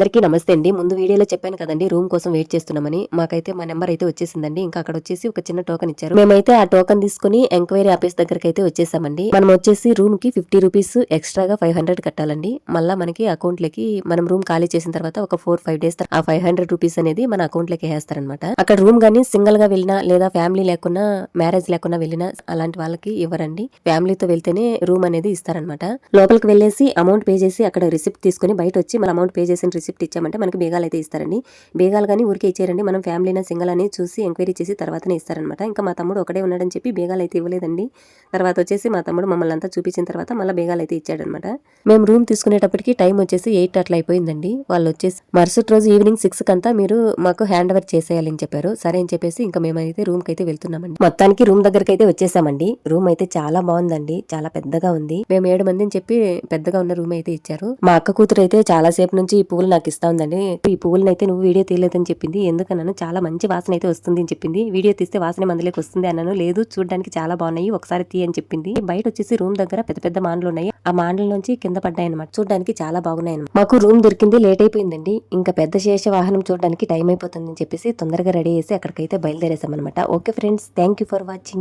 అందరికీ నమస్తే అండి. ముందు వీడియోలో చెప్పాను కదండి రూమ్ కోసం వెయిట్ చేస్తున్నామని. మాకైతే మా నెంబర్ అయితే వచ్చేసిందండి. ఇంకా అక్కడ వచ్చేసి ఒక చిన్న టోకన్ ఇచ్చారు. మేమైతే ఆ టోకన్ తీసుకుని ఎంక్వైరీ ఆఫీస్ దగ్గరికి అయితే వచ్చేసామండి. మనం వచ్చేసి రూమ్కి ఫిఫ్టీ రూపీస్ ఎక్స్ట్రాగా ఫైవ్ హండ్రెడ్ కట్టాలండి. మళ్ళీ మనకి అకౌంట్ లకి మనం రూమ్ ఖాళీ చేసిన తర్వాత ఒక ఫోర్ ఫైవ్ డేస్ ఆ ఫైవ్ హండ్రెడ్ రూపీస్ అనేది మన అకౌంట్ లకి వేస్తారనమాట అక్కడ రూమ్ గానీ సింగిల్గా వెళ్ళినా లేదా ఫ్యామిలీ లేకున్నా మ్యారేజ్ లేకున్నా వెళ్ళినా అలాంటి వాళ్ళకి ఇవ్వరండి. ఫ్యామిలీతో వెళ్తేనే రూమ్ అనేది ఇస్తారనమాట లోపలికి వెళ్ళేసి అమౌంట్ పే చేసి అక్కడ రిసిప్ట్ తీసుకుని బయట వచ్చి మన అమౌంట్ పే చేసిన రిసిప్ట్ ఇచ్చామంటే మనకి బేగాలు అయితే ఇస్తారండి. బేగాలు కానీ ఊరికే ఇచ్చారండి మనం ఫ్యామిలీనా సింగల్ అని చూసి ఎంక్వైరీ చేసి తర్వాతనే ఇస్తారనమాట. ఇంకా మా తమ్ముడు ఒకడే ఉన్నాడని చెప్పి బేగాలు అయితే ఇవ్వలేదండి. తర్వాత వచ్చేసి మా తమ్ముడు మమ్మల్ని అంతా చూపించిన తర్వాత మళ్ళీ బేగాలు అయితే ఇచ్చాడనమాట. మేము రూమ్ తీసుకునేటప్పటికి టైం వచ్చేసి ఎయిట్ అట్లా అయిపోయిందండి. వాళ్ళు వచ్చేసి మరుసటి రోజు ఈవినింగ్ సిక్స్ కంతా మీరు మాకు హ్యాండ్ ఓవర్ చేసేయాలని చెప్పారు. సరే అని చెప్పేసి ఇంకా మేమైతే రూమ్కి అయితే వెళ్తున్నామండి. మొత్తానికి రూమ్ దగ్గరికి అయితే వచ్చేసామండి. రూమ్ అయితే చాలా బాగుందండి. చాలా పెద్దగా ఉంది. మేము ఏడు మందిని చెప్పి పెద్దగా ఉన్న రూమ్ అయితే ఇచ్చారు. మా అక్క కూతురు అయితే చాలా సేపు నుంచి ఈ పువ్వులు నాకు ఇస్తా ఉందండి. ఈ పువ్వులను అయితే నువ్వు వీడియో తీయలేదని చెప్పింది. ఎందుకన్నాను? చాలా మంచి వాసన అయితే వస్తుంది అని చెప్పింది. వీడియో తీస్తే వాసన మందులోకి వస్తుంది అన్నాను. లేదు చూడడానికి చాలా బాగున్నాయి. ఒకసారి తీ అని చెప్పింది. బయట వచ్చేసి రూమ్ దగ్గర పెద్ద పెద్ద మాండ్లు ఉన్నాయి ఆ మాండ్ల నుంచి కింద పడ్డాయి అనమాట చూడడానికి చాలా బాగున్నాయి అనమాట మాకు రూమ్ దొరికింది లేట్ అయిపోయిందండి. ఇంకా పెద్ద శేష వాహనం చూడడానికి టైం అయిపోతుందని చెప్పేసి తొందరగా రెడీ చేసి అక్కడికైతే బయలుదేరేసాం అనమాట okay friends thank you for watching.